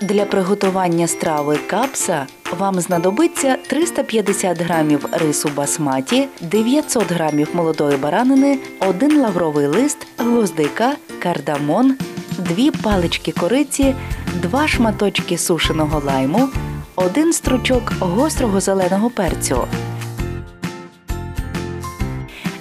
Для приготування страви капса вам знадобиться 350 грамів рису басматі, 900 грамів молодої баранини, один лавровий лист, гвоздика, кардамон, дві палички кориці, два шматочки сушеного лайму, один стручок гострого зеленого перцю.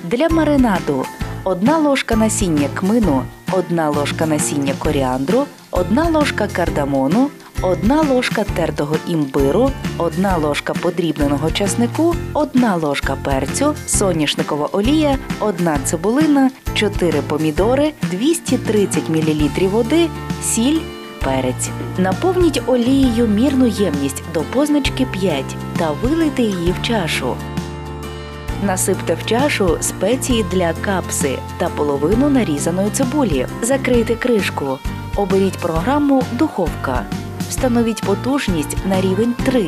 Для маринаду одна ложка насіння кмину, одна ложка насіння коріандру, одна ложка кардамону, одна ложка тертого імбиру, одна ложка подрібненого часнику, одна ложка перцю, соняшникова олія, одна цибулина, 4 помідори, 230 мл води, сіль, перець. Наповніть олією мірну ємність до позначки 5 та вилийте її в чашу. Насипте в чашу спеції для капси та половину нарізаної цибулі. Закрийте кришку. Оберіть програму Духовка. Встановіть потужність на рівень 3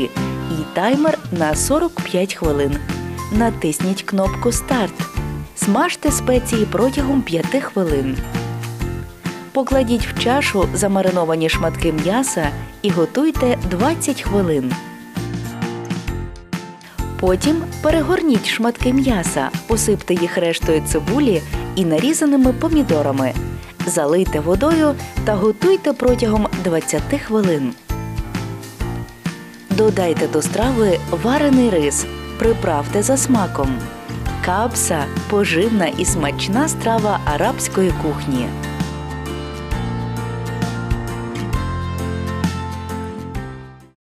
і таймер на 45 хвилин. Натисніть кнопку Старт. Смажте спеції протягом 5 хвилин. Покладіть в чашу замариновані шматки м'яса і готуйте 20 хвилин. Потім перегорніть шматки м'яса, посипте їх рештою цибулі і нарізаними помідорами. Залийте водою та готуйте протягом 20 хвилин. Додайте до страви варений рис, приправте за смаком. Капса поживна і смачна страва арабської кухні.